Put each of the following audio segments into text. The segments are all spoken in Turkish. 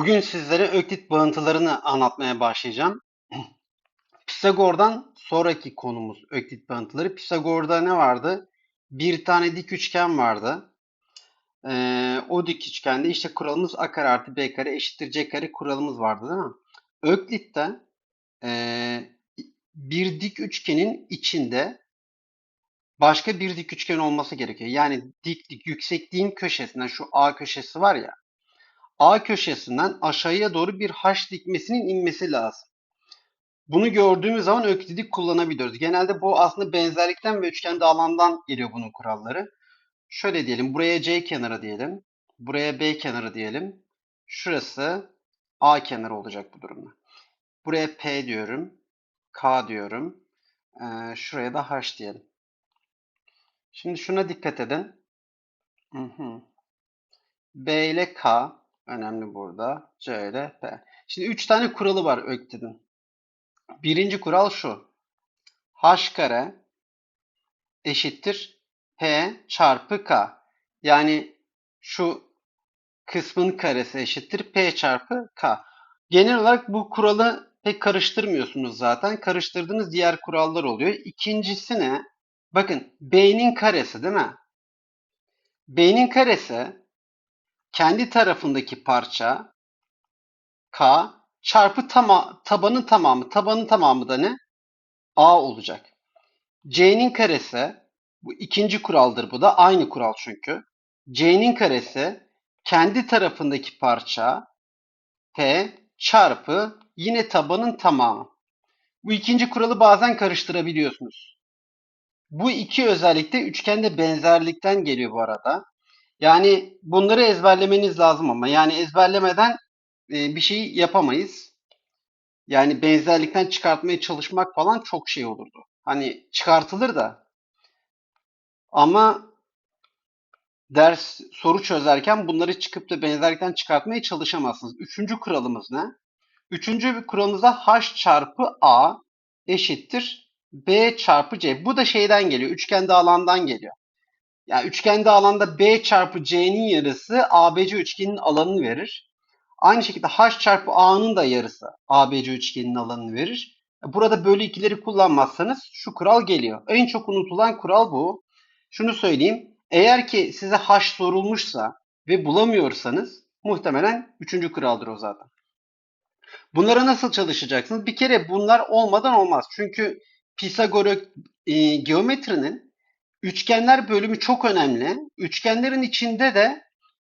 Bugün sizlere öklit bağıntılarını anlatmaya başlayacağım. Pisagor'dan sonraki konumuz öklit bağıntıları. Pisagor'da ne vardı? Bir tane dik üçgen vardı. Ee, o dik üçgende işte kuralımız a kare artı b kare eşittir c kare kuralımız vardı değil mi? Öklit'te ee, bir dik üçgenin içinde başka bir dik üçgen olması gerekiyor. Yani diklik yüksekliğin köşesinden şu a köşesi var ya A köşesinden aşağıya doğru bir H dikmesinin inmesi lazım. Bunu gördüğümüz zaman öklidi kullanabiliyoruz. Genelde bu aslında benzerlikten ve üçgen alandan geliyor bunun kuralları. Şöyle diyelim. Buraya C kenarı diyelim. Buraya B kenarı diyelim. Şurası A kenarı olacak bu durumda. Buraya P diyorum. K diyorum. Ee, şuraya da H diyelim. Şimdi şuna dikkat edin. Hı hı. B ile K Önemli burada. C ile P. Şimdi 3 tane kuralı var Öklid'in. Birinci kural şu. H kare eşittir P çarpı K. Yani şu kısmın karesi eşittir P çarpı K. Genel olarak bu kuralı pek karıştırmıyorsunuz zaten. Karıştırdığınız diğer kurallar oluyor. İkincisi ne? Bakın B'nin karesi değil mi? B'nin karesi kendi tarafındaki parça K çarpı tama, tabanın tamamı. Tabanın tamamı da ne? A olacak. C'nin karesi bu ikinci kuraldır bu da. Aynı kural çünkü. C'nin karesi kendi tarafındaki parça P çarpı yine tabanın tamamı. Bu ikinci kuralı bazen karıştırabiliyorsunuz. Bu iki özellik de üçgende benzerlikten geliyor bu arada. Yani bunları ezberlemeniz lazım ama yani ezberlemeden e, bir şey yapamayız. Yani benzerlikten çıkartmaya çalışmak falan çok şey olurdu. Hani çıkartılır da ama ders soru çözerken bunları çıkıp da benzerlikten çıkartmaya çalışamazsınız. Üçüncü kuralımız ne? Üçüncü bir kuralımızda h çarpı a eşittir b çarpı c. Bu da şeyden geliyor. Üçgende alandan geliyor. Yani üçgende alanda B çarpı C'nin yarısı ABC üçgeninin alanını verir. Aynı şekilde H çarpı A'nın da yarısı ABC üçgeninin alanını verir. Burada bölü ikileri kullanmazsanız şu kural geliyor. En çok unutulan kural bu. Şunu söyleyeyim. Eğer ki size H sorulmuşsa ve bulamıyorsanız muhtemelen üçüncü kuraldır o zaten. Bunlara nasıl çalışacaksınız? Bir kere bunlar olmadan olmaz. Çünkü Pisagor e, geometrinin Üçgenler bölümü çok önemli. Üçgenlerin içinde de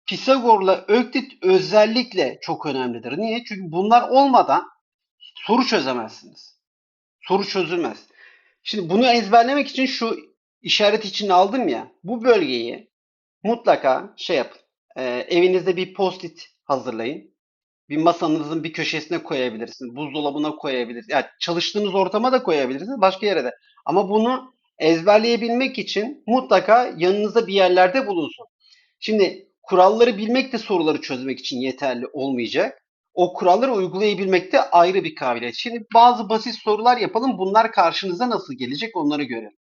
Pisagor'la Öklit özellikle çok önemlidir. Niye? Çünkü bunlar olmadan soru çözemezsiniz. Soru çözülmez. Şimdi bunu ezberlemek için şu işaret için aldım ya. Bu bölgeyi mutlaka şey yapın. E, evinizde bir post-it hazırlayın. Bir masanızın bir köşesine koyabilirsiniz. Buzdolabına koyabilirsiniz. Yani çalıştığınız ortama da koyabilirsiniz. Başka yere de. Ama bunu ezberleyebilmek için mutlaka yanınızda bir yerlerde bulunsun. Şimdi kuralları bilmek de soruları çözmek için yeterli olmayacak. O kuralları uygulayabilmek de ayrı bir kabiliyet. Şimdi bazı basit sorular yapalım. Bunlar karşınıza nasıl gelecek onları görelim.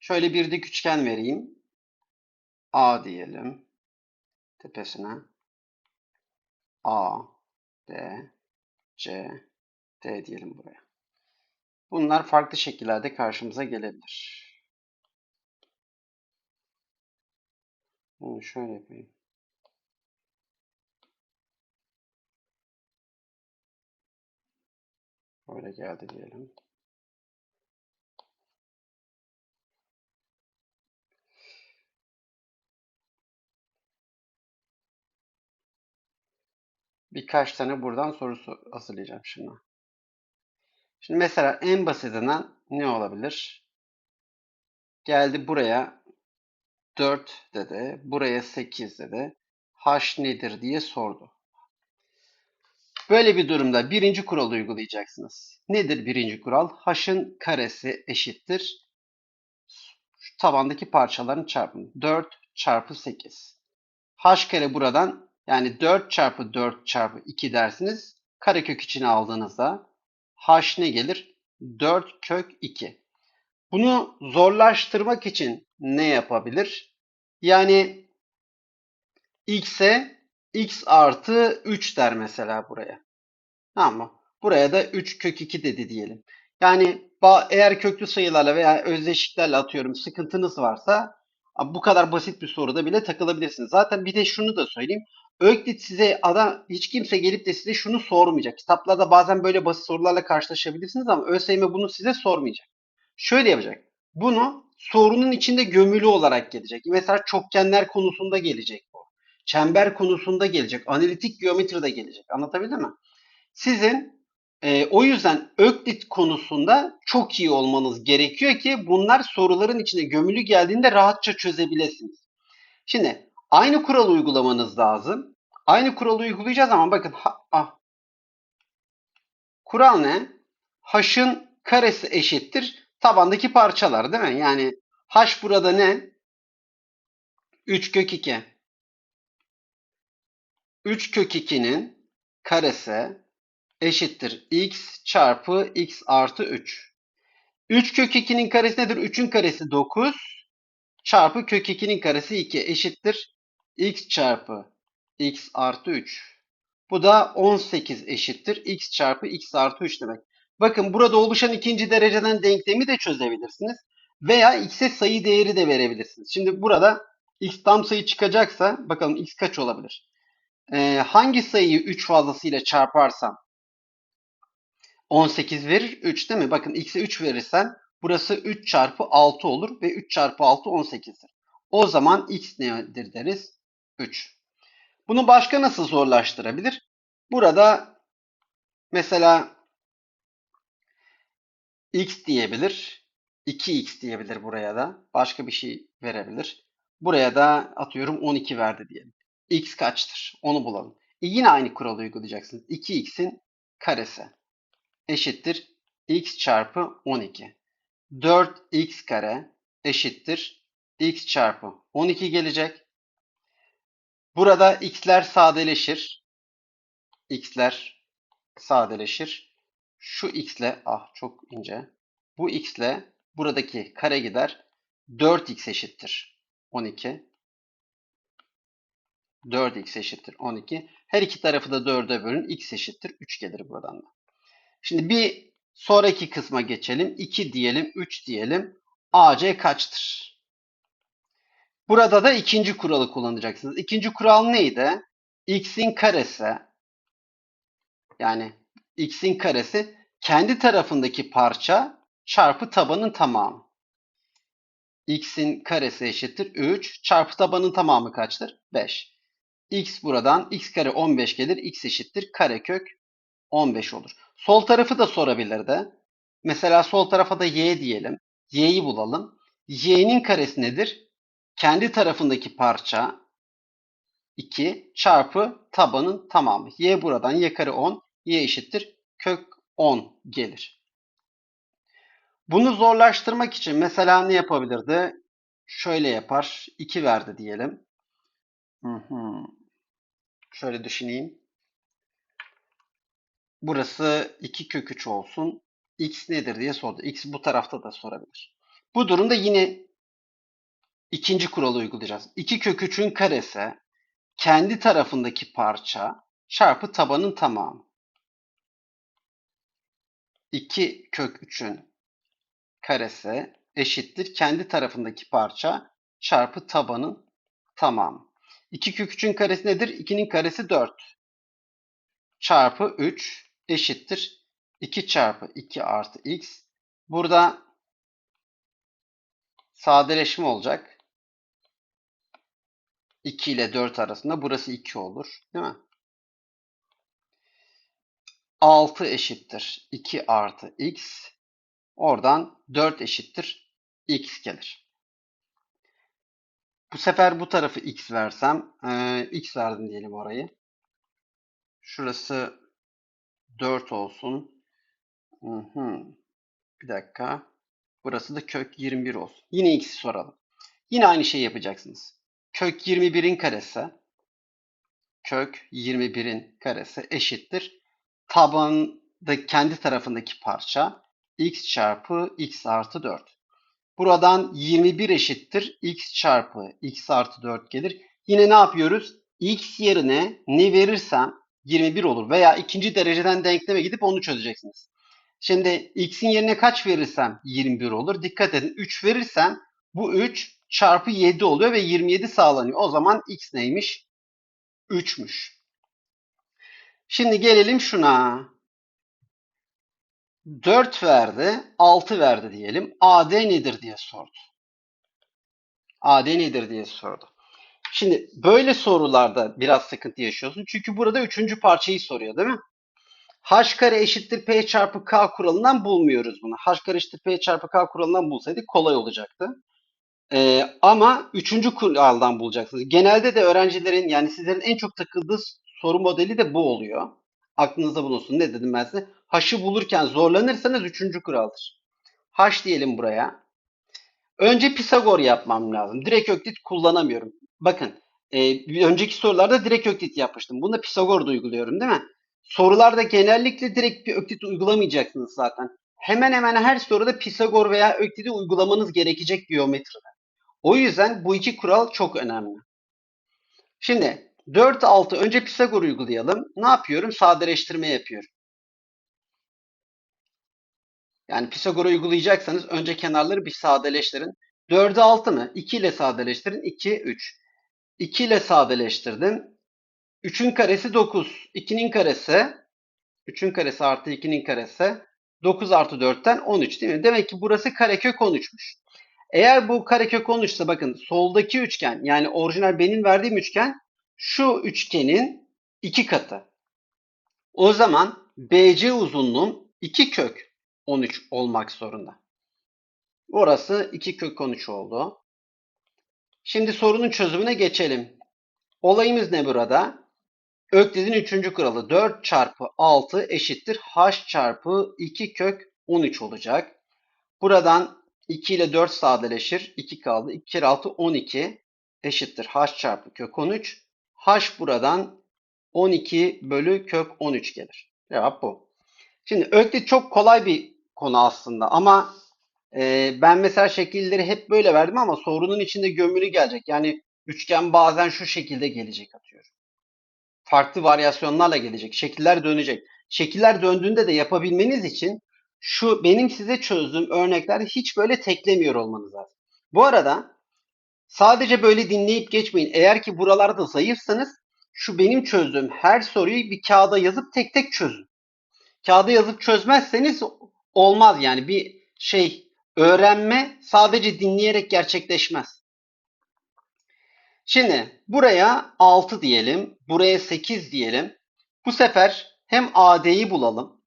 Şöyle bir dik üçgen vereyim. A diyelim. Tepesine. A, B, C, D diyelim buraya. Bunlar farklı şekillerde karşımıza gelebilir. Bunu şöyle yapayım. Böyle geldi diyelim. Birkaç tane buradan soru hazırlayacağım şimdi. Şimdi mesela en basitinden ne olabilir? Geldi buraya 4 dedi. Buraya 8 dedi. H nedir diye sordu. Böyle bir durumda birinci kuralı uygulayacaksınız. Nedir birinci kural? H'ın karesi eşittir. Şu tabandaki parçaların çarpımı. 4 çarpı 8. H kare buradan yani 4 çarpı 4 çarpı 2 dersiniz. Karekök içine aldığınızda h ne gelir? 4 kök 2. Bunu zorlaştırmak için ne yapabilir? Yani x'e x artı 3 der mesela buraya. Tamam mı? Buraya da 3 kök 2 dedi diyelim. Yani eğer köklü sayılarla veya özdeşliklerle atıyorum sıkıntınız varsa bu kadar basit bir soruda bile takılabilirsiniz. Zaten bir de şunu da söyleyeyim. Öklit size adam hiç kimse gelip de size şunu sormayacak. Kitaplarda bazen böyle basit sorularla karşılaşabilirsiniz ama ÖSYM bunu size sormayacak. Şöyle yapacak. Bunu sorunun içinde gömülü olarak gelecek. Mesela çokgenler konusunda gelecek bu. Çember konusunda gelecek. Analitik geometride gelecek. Anlatabildim mi? Sizin e, o yüzden Öklit konusunda çok iyi olmanız gerekiyor ki bunlar soruların içine gömülü geldiğinde rahatça çözebilirsiniz. Şimdi aynı kural uygulamanız lazım. Aynı kuralı uygulayacağız ama bakın ha, ah. kural ne? H'ın karesi eşittir tabandaki parçalar değil mi? Yani h burada ne? 3 kök 2. 3 kök 2'nin karesi eşittir x çarpı x artı 3. 3 kök 2'nin karesi nedir? 3'ün karesi 9 çarpı kök 2'nin karesi 2 eşittir x çarpı x artı 3. Bu da 18 eşittir x çarpı x artı 3 demek. Bakın burada oluşan ikinci dereceden denklemi de çözebilirsiniz. Veya x'e sayı değeri de verebilirsiniz. Şimdi burada x tam sayı çıkacaksa bakalım x kaç olabilir? Ee, hangi sayıyı 3 fazlasıyla çarparsam 18 verir 3 değil mi? Bakın x'e 3 verirsen burası 3 çarpı 6 olur ve 3 çarpı 6 18'dir. O zaman x nedir deriz? 3. Bunu başka nasıl zorlaştırabilir? Burada mesela x diyebilir. 2x diyebilir buraya da. Başka bir şey verebilir. Buraya da atıyorum 12 verdi diyelim. x kaçtır? Onu bulalım. E yine aynı kuralı uygulayacaksınız. 2x'in karesi eşittir x çarpı 12. 4x kare eşittir x çarpı 12 gelecek. Burada x'ler sadeleşir. x'ler sadeleşir. Şu x'le ah çok ince. Bu x'le buradaki kare gider. 4x eşittir 12. 4x eşittir 12. Her iki tarafı da 4'e bölün. x eşittir 3 gelir buradan da. Şimdi bir sonraki kısma geçelim. 2 diyelim, 3 diyelim. AC kaçtır? Burada da ikinci kuralı kullanacaksınız. İkinci kural neydi? x'in karesi yani x'in karesi kendi tarafındaki parça çarpı tabanın tamamı. x'in karesi eşittir 3 çarpı tabanın tamamı kaçtır? 5. x buradan x kare 15 gelir. x eşittir karekök 15 olur. Sol tarafı da sorabilirdi. Mesela sol tarafa da y diyelim. y'yi bulalım. y'nin karesi nedir? Kendi tarafındaki parça 2 çarpı tabanın tamamı. y buradan y kare 10, y eşittir kök 10 gelir. Bunu zorlaştırmak için mesela ne yapabilirdi? Şöyle yapar. 2 verdi diyelim. Hı hı. Şöyle düşüneyim. Burası 2 kök 3 olsun. X nedir diye sordu. X bu tarafta da sorabilir. Bu durumda yine ikinci kuralı uygulayacağız. 2 kök 3'ün karesi kendi tarafındaki parça çarpı tabanın tamamı. 2 kök 3'ün karesi eşittir kendi tarafındaki parça çarpı tabanın tamamı. 2 kök 3'ün karesi nedir? 2'nin karesi 4 çarpı 3 eşittir 2 çarpı 2 artı x. Burada sadeleşme olacak. 2 ile 4 arasında burası 2 olur. Değil mi? 6 eşittir 2 artı x. Oradan 4 eşittir x gelir. Bu sefer bu tarafı x versem, e, x verdim diyelim orayı. Şurası 4 olsun. Hı hı. Bir dakika. Burası da kök 21 olsun. Yine x'i soralım. Yine aynı şeyi yapacaksınız. Kök 21'in karesi kök 21'in karesi eşittir. Tabanda kendi tarafındaki parça x çarpı x artı 4. Buradan 21 eşittir x çarpı x artı 4 gelir. Yine ne yapıyoruz? x yerine ne verirsem 21 olur. Veya ikinci dereceden denkleme gidip onu çözeceksiniz. Şimdi x'in yerine kaç verirsem 21 olur. Dikkat edin 3 verirsem bu 3 çarpı 7 oluyor ve 27 sağlanıyor. O zaman x neymiş? 3'müş. Şimdi gelelim şuna. 4 verdi, 6 verdi diyelim. AD nedir diye sordu. AD nedir diye sordu. Şimdi böyle sorularda biraz sıkıntı yaşıyorsun. Çünkü burada üçüncü parçayı soruyor değil mi? H kare eşittir P çarpı K kuralından bulmuyoruz bunu. H kare eşittir P çarpı K kuralından bulsaydık kolay olacaktı. Ee, ama üçüncü kuraldan bulacaksınız. Genelde de öğrencilerin yani sizlerin en çok takıldığı soru modeli de bu oluyor. Aklınızda bulunsun. Ne dedim ben size? H'ı bulurken zorlanırsanız üçüncü kuraldır. H diyelim buraya. Önce Pisagor yapmam lazım. Direkt öklit kullanamıyorum. Bakın e, önceki sorularda direkt öklit yapmıştım. Bunda Pisagor uyguluyorum değil mi? Sorularda genellikle direkt bir öklit uygulamayacaksınız zaten. Hemen hemen her soruda Pisagor veya öklidi uygulamanız gerekecek geometride. O yüzden bu iki kural çok önemli. Şimdi 4, 6 önce Pisagor uygulayalım. Ne yapıyorum? Sadeleştirme yapıyorum. Yani Pisagor uygulayacaksanız önce kenarları bir sadeleştirin. 4'ü 6 mı? 2 ile sadeleştirin. 2, 3. 2 ile sadeleştirdim. 3'ün karesi 9. 2'nin karesi 3'ün karesi artı 2'nin karesi 9 artı 4'ten 13 değil mi? Demek ki burası karekök 13'müş. Eğer bu karekök 13 ise bakın soldaki üçgen yani orijinal benim verdiğim üçgen şu üçgenin iki katı. O zaman BC uzunluğum 2 kök 13 olmak zorunda. Orası 2 kök 13 oldu. Şimdi sorunun çözümüne geçelim. Olayımız ne burada? Öklid'in 3. kuralı 4 çarpı 6 eşittir h çarpı 2 kök 13 olacak. Buradan 2 ile 4 sadeleşir. 2 kaldı. 2 kere 6 12 eşittir h çarpı kök 13. h buradan 12 bölü kök 13 gelir. Cevap bu. Şimdi Öklid çok kolay bir konu aslında ama e, ben mesela şekilleri hep böyle verdim ama sorunun içinde gömülü gelecek. Yani üçgen bazen şu şekilde gelecek atıyorum. Farklı varyasyonlarla gelecek. Şekiller dönecek. Şekiller döndüğünde de yapabilmeniz için şu benim size çözdüğüm örneklerde hiç böyle teklemiyor olmanız lazım. Bu arada sadece böyle dinleyip geçmeyin. Eğer ki buralarda zayıfsanız şu benim çözdüğüm her soruyu bir kağıda yazıp tek tek çözün. Kağıda yazıp çözmezseniz olmaz yani bir şey öğrenme sadece dinleyerek gerçekleşmez. Şimdi buraya 6 diyelim, buraya 8 diyelim. Bu sefer hem AD'yi bulalım,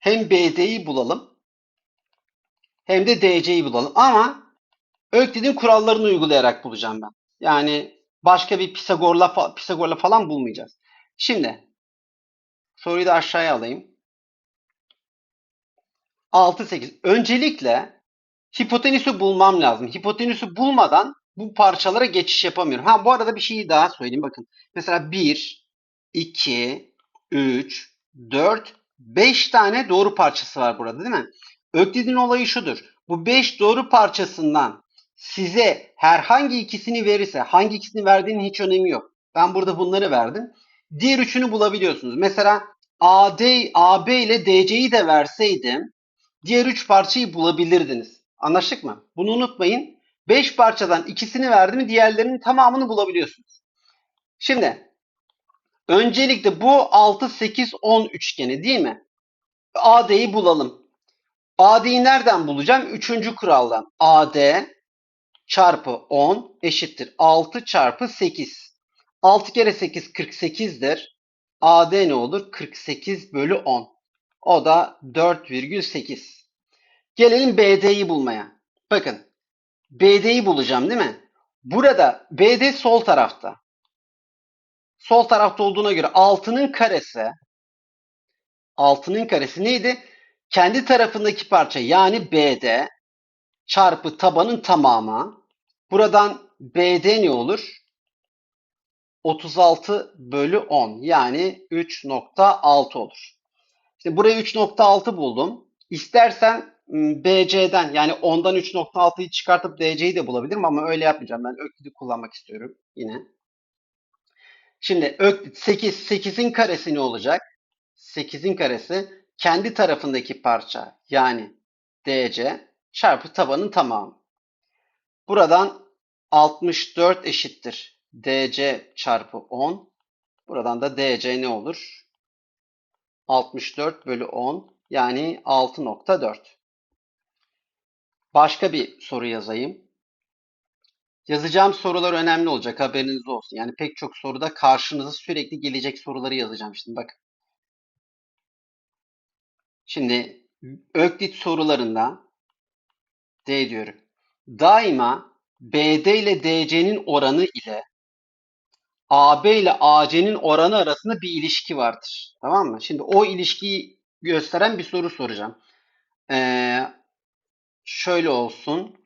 hem BD'yi bulalım, hem de DC'yi bulalım. Ama Öklid'in kurallarını uygulayarak bulacağım ben. Yani başka bir Pisagor'la Pisagor'la falan bulmayacağız. Şimdi soruyu da aşağıya alayım. 6 8. Öncelikle hipotenüsü bulmam lazım. Hipotenüsü bulmadan bu parçalara geçiş yapamıyorum. Ha bu arada bir şeyi daha söyleyeyim bakın. Mesela 1 2 3 4 5 tane doğru parçası var burada değil mi? Öklid'in olayı şudur. Bu 5 doğru parçasından size herhangi ikisini verirse, hangi ikisini verdiğinin hiç önemi yok. Ben burada bunları verdim. Diğer üçünü bulabiliyorsunuz. Mesela AD, AB ile DC'yi de verseydim diğer üç parçayı bulabilirdiniz. Anlaştık mı? Bunu unutmayın. 5 parçadan ikisini verdi diğerlerinin tamamını bulabiliyorsunuz. Şimdi öncelikle bu 6, 8, 10 üçgeni değil mi? AD'yi bulalım. AD'yi nereden bulacağım? Üçüncü kuraldan. AD çarpı 10 eşittir 6 çarpı 8. 6 kere 8 48'dir. AD ne olur? 48 bölü 10. O da 4,8. Gelelim BD'yi bulmaya. Bakın BD'yi bulacağım değil mi? Burada BD sol tarafta. Sol tarafta olduğuna göre 6'nın karesi 6'nın karesi neydi? Kendi tarafındaki parça yani BD çarpı tabanın tamamı. Buradan BD ne olur? 36 bölü 10 yani 3.6 olur. İşte buraya 3.6 buldum. İstersen BC'den yani 10'dan 3.6'yı çıkartıp DC'yi de bulabilirim ama öyle yapmayacağım. Ben öklidi kullanmak istiyorum yine. Şimdi Öklit 8, 8'in karesi ne olacak? 8'in karesi kendi tarafındaki parça yani DC çarpı tabanın tamamı. Buradan 64 eşittir. DC çarpı 10. Buradan da DC ne olur? 64 bölü 10 yani 6.4. Başka bir soru yazayım. Yazacağım sorular önemli olacak haberiniz olsun. Yani pek çok soruda karşınıza sürekli gelecek soruları yazacağım şimdi bak. Şimdi Öklit sorularında D diyorum. Daima BD ile DC'nin oranı ile AB ile AC'nin oranı arasında bir ilişki vardır. Tamam mı? Şimdi o ilişkiyi gösteren bir soru soracağım. Ee, şöyle olsun.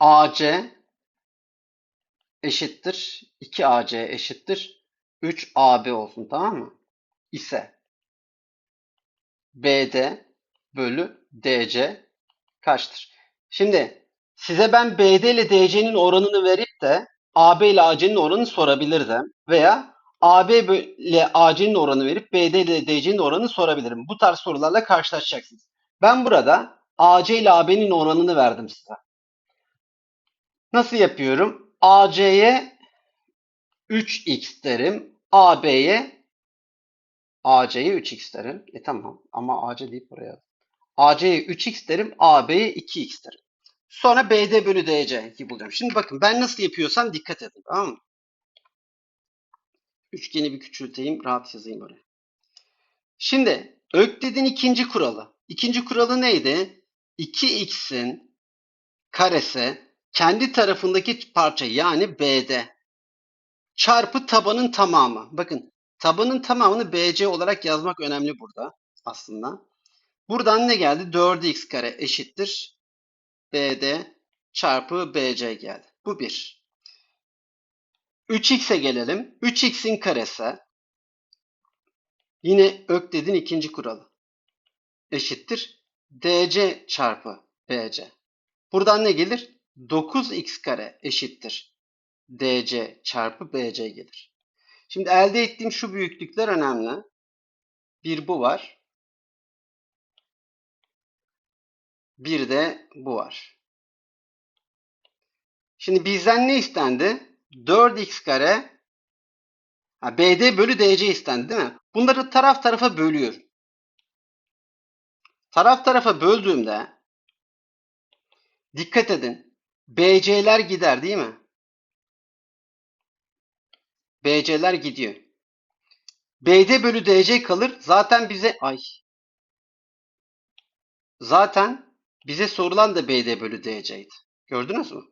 AC eşittir 2AC eşittir 3AB olsun tamam mı? İse BD bölü DC kaçtır? Şimdi size ben BD ile DC'nin oranını verip de AB ile AC'nin oranını sorabilirdim. Veya AB ile AC'nin oranı verip BD ile DC'nin oranını sorabilirim. Bu tarz sorularla karşılaşacaksınız. Ben burada AC ile AB'nin oranını verdim size. Nasıl yapıyorum? AC'ye 3x derim. AB'ye AC'ye 3x derim. E tamam ama AC deyip buraya. AC'ye 3x derim. AB'ye 2x derim. Sonra BD bölü DC'yi bulacağım. Şimdi bakın ben nasıl yapıyorsam dikkat edin. Tamam mı? Üçgeni bir küçülteyim. Rahat yazayım oraya. Şimdi Öklid'in ikinci kuralı. İkinci kuralı neydi? 2x'in karesi kendi tarafındaki parça yani BD çarpı tabanın tamamı. Bakın tabanın tamamını BC olarak yazmak önemli burada aslında. Buradan ne geldi? 4x kare eşittir. BD çarpı BC geldi. Bu 1. 3x'e gelelim. 3x'in karesi yine Ökled'in ikinci kuralı eşittir. DC çarpı BC. Buradan ne gelir? 9x kare eşittir. DC çarpı BC gelir. Şimdi elde ettiğim şu büyüklükler önemli. Bir bu var. Bir de bu var. Şimdi bizden ne istendi? 4x kare ha, BD bölü DC istendi değil mi? Bunları taraf tarafa bölüyorum. Taraf tarafa böldüğümde dikkat edin. BC'ler gider değil mi? BC'ler gidiyor. BD bölü DC kalır. Zaten bize ay zaten bize sorulan da BD bölü DC'ydi. Gördünüz mü?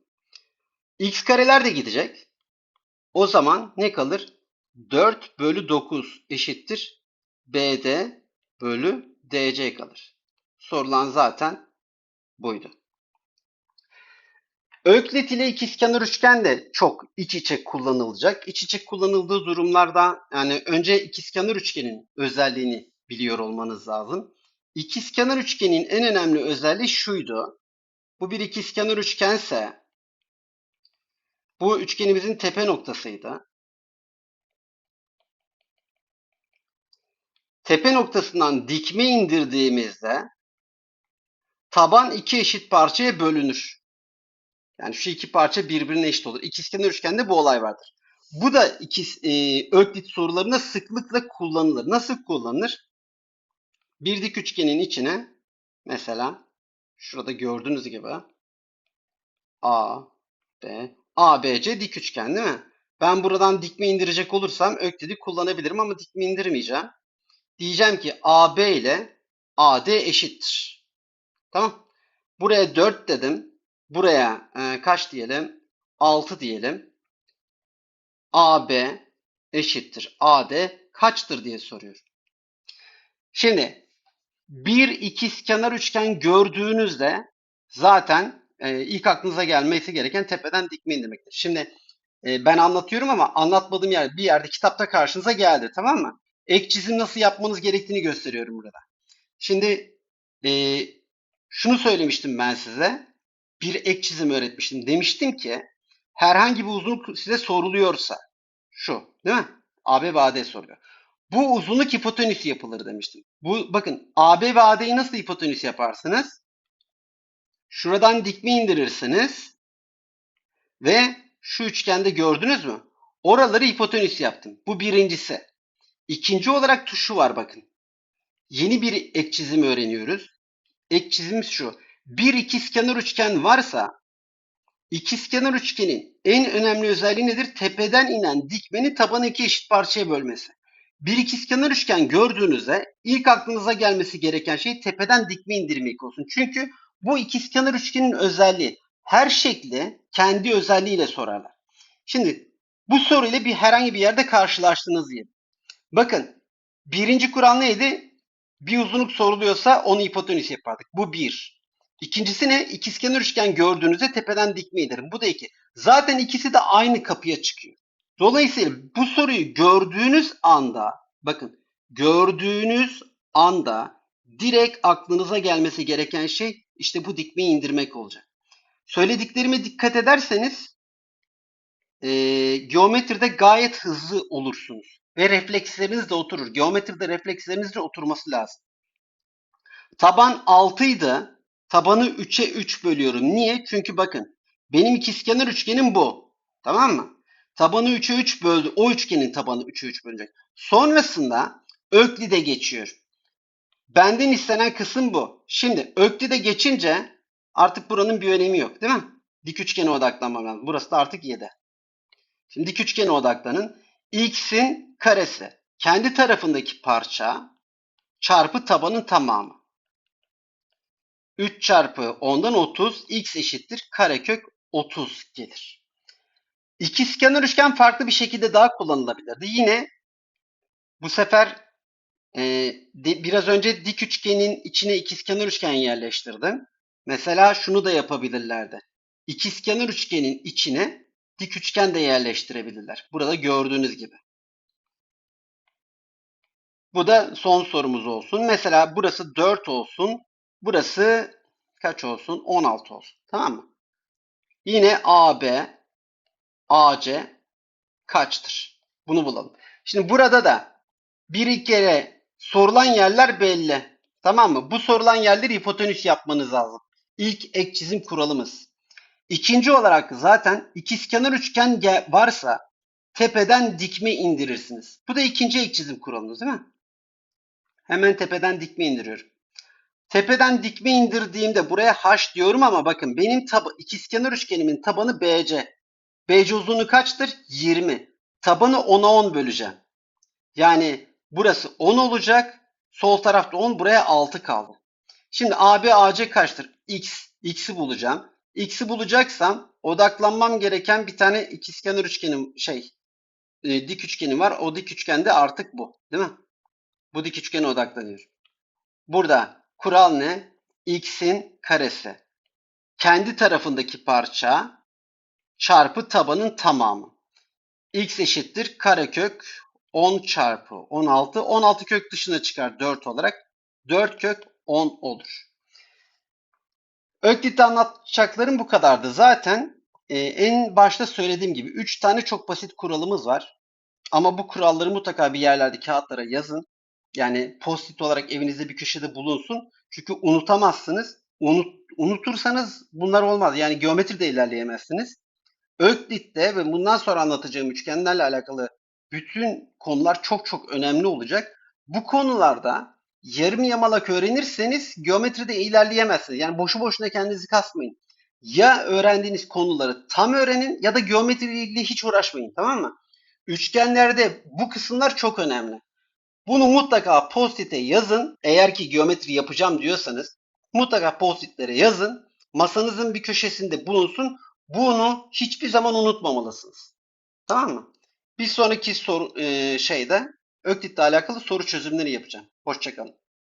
X kareler de gidecek. O zaman ne kalır? 4 bölü 9 eşittir. BD bölü DC kalır. Sorulan zaten buydu. Öklit ile ikizkenar üçgen de çok iç içe kullanılacak. İç içe kullanıldığı durumlarda yani önce ikizkenar üçgenin özelliğini biliyor olmanız lazım. İkizkenar üçgenin en önemli özelliği şuydu. Bu bir ikizkenar üçgense bu üçgenimizin tepe noktasıydı. Tepe noktasından dikme indirdiğimizde taban iki eşit parçaya bölünür. Yani şu iki parça birbirine eşit olur. İkizkenar üçgende bu olay vardır. Bu da ikiz, e, Öklit sorularında sıklıkla kullanılır. Nasıl kullanılır? Bir dik üçgenin içine mesela şurada gördüğünüz gibi A, B, A, B, C dik üçgen değil mi? Ben buradan dikme indirecek olursam Öklid'i kullanabilirim ama dikme indirmeyeceğim. Diyeceğim ki AB ile AD eşittir. Tamam. Buraya 4 dedim. Buraya e, kaç diyelim? 6 diyelim. AB eşittir. AD kaçtır diye soruyorum. Şimdi bir ikizkenar üçgen gördüğünüzde zaten e, ilk aklınıza gelmesi gereken tepeden dikme indirmektir. Şimdi e, ben anlatıyorum ama anlatmadığım yer bir yerde kitapta karşınıza geldi tamam mı? Ek çizim nasıl yapmanız gerektiğini gösteriyorum burada. Şimdi e, şunu söylemiştim ben size. Bir ek çizim öğretmiştim. Demiştim ki herhangi bir uzunluk size soruluyorsa Şu, değil mi? AB ve AD soruyor. Bu uzunluk hipotenüsü yapılır demiştim. Bu bakın AB ve AD'yi nasıl hipotenüs yaparsınız? Şuradan dikme indirirsiniz ve şu üçgende gördünüz mü? Oraları hipotenüs yaptım. Bu birincisi. İkinci olarak tuşu var bakın. Yeni bir ek çizim öğreniyoruz. Ek çizimimiz şu. Bir ikizkenar üçgen varsa ikizkenar üçgenin en önemli özelliği nedir? Tepeden inen dikmenin tabanı iki eşit parçaya bölmesi. Bir ikizkenar üçgen gördüğünüzde ilk aklınıza gelmesi gereken şey tepeden dikme indirmek olsun. Çünkü bu ikizkenar üçgenin özelliği her şekli kendi özelliğiyle sorarlar. Şimdi bu soruyla bir herhangi bir yerde karşılaştınız diyelim. Bakın birinci kural neydi? Bir uzunluk soruluyorsa onu hipotenüs yapardık. Bu bir. İkincisi ne? İkizkenar üçgen gördüğünüzde tepeden dikme indirin. Bu da iki. Zaten ikisi de aynı kapıya çıkıyor. Dolayısıyla bu soruyu gördüğünüz anda bakın gördüğünüz anda direkt aklınıza gelmesi gereken şey işte bu dikmeyi indirmek olacak. Söylediklerime dikkat ederseniz e, geometride gayet hızlı olursunuz. Ve refleksleriniz de oturur. Geometride refleksleriniz de oturması lazım. Taban 6 idi. Tabanı 3'e 3 bölüyorum. Niye? Çünkü bakın benim ikizkenar üçgenim bu. Tamam mı? Tabanı 3'e 3 böldü. O üçgenin tabanı 3'e 3 bölecek. Sonrasında Öklid'e geçiyor. Benden istenen kısım bu. Şimdi Öklid'e geçince artık buranın bir önemi yok değil mi? Dik üçgene odaklanmam lazım. Burası da artık 7. Şimdi dik üçgene odaklanın. X'in karesi. Kendi tarafındaki parça çarpı tabanın tamamı. 3 çarpı 10'dan 30. X eşittir. Karekök 30 gelir. İkizkenar üçgen farklı bir şekilde daha kullanılabilirdi. Yine bu sefer e, de, biraz önce dik üçgenin içine ikizkenar üçgen yerleştirdim. Mesela şunu da yapabilirlerdi. İkizkenar üçgenin içine dik üçgen de yerleştirebilirler. Burada gördüğünüz gibi. Bu da son sorumuz olsun. Mesela burası 4 olsun. Burası kaç olsun? 16 olsun. Tamam mı? Yine AB, AC kaçtır? Bunu bulalım. Şimdi burada da bir kere sorulan yerler belli. Tamam mı? Bu sorulan yerleri hipotenüs yapmanız lazım. İlk ek çizim kuralımız. İkinci olarak zaten ikizkenar üçgen varsa tepeden dikme indirirsiniz. Bu da ikinci ek çizim kuralınız değil mi? Hemen tepeden dikme indiriyorum. Tepeden dikme indirdiğimde buraya h diyorum ama bakın benim tab ikizkenar üçgenimin tabanı BC. BC uzunluğu kaçtır? 20. Tabanı 10'a 10 böleceğim. Yani burası 10 olacak. Sol tarafta 10 buraya 6 kaldı. Şimdi AB AC kaçtır? X. X'i bulacağım. X'i bulacaksam odaklanmam gereken bir tane ikizkenar üçgenim şey e, dik üçgenim var. O dik üçgende artık bu. Değil mi? Bu dik üçgene odaklanıyorum. Burada kural ne? X'in karesi. Kendi tarafındaki parça çarpı tabanın tamamı. X eşittir karekök 10 çarpı 16. 16 kök dışına çıkar 4 olarak. 4 kök 10 olur. Öklit'te anlatacaklarım bu kadardı. Zaten e, en başta söylediğim gibi 3 tane çok basit kuralımız var. Ama bu kuralları mutlaka bir yerlerde kağıtlara yazın. Yani post-it olarak evinizde bir köşede bulunsun. Çünkü unutamazsınız. Unut, unutursanız bunlar olmaz. Yani geometride ilerleyemezsiniz. Öklit'te ve bundan sonra anlatacağım üçgenlerle alakalı bütün konular çok çok önemli olacak. Bu konularda yarım yamalak öğrenirseniz geometride ilerleyemezsiniz. Yani boşu boşuna kendinizi kasmayın. Ya öğrendiğiniz konuları tam öğrenin ya da geometriyle ilgili hiç uğraşmayın tamam mı? Üçgenlerde bu kısımlar çok önemli. Bunu mutlaka post-it'e yazın. Eğer ki geometri yapacağım diyorsanız mutlaka post-it'lere yazın. Masanızın bir köşesinde bulunsun. Bunu hiçbir zaman unutmamalısınız. Tamam mı? Bir sonraki soru e, şeyde Öklit'le alakalı soru çözümleri yapacağım. Hoşçakalın.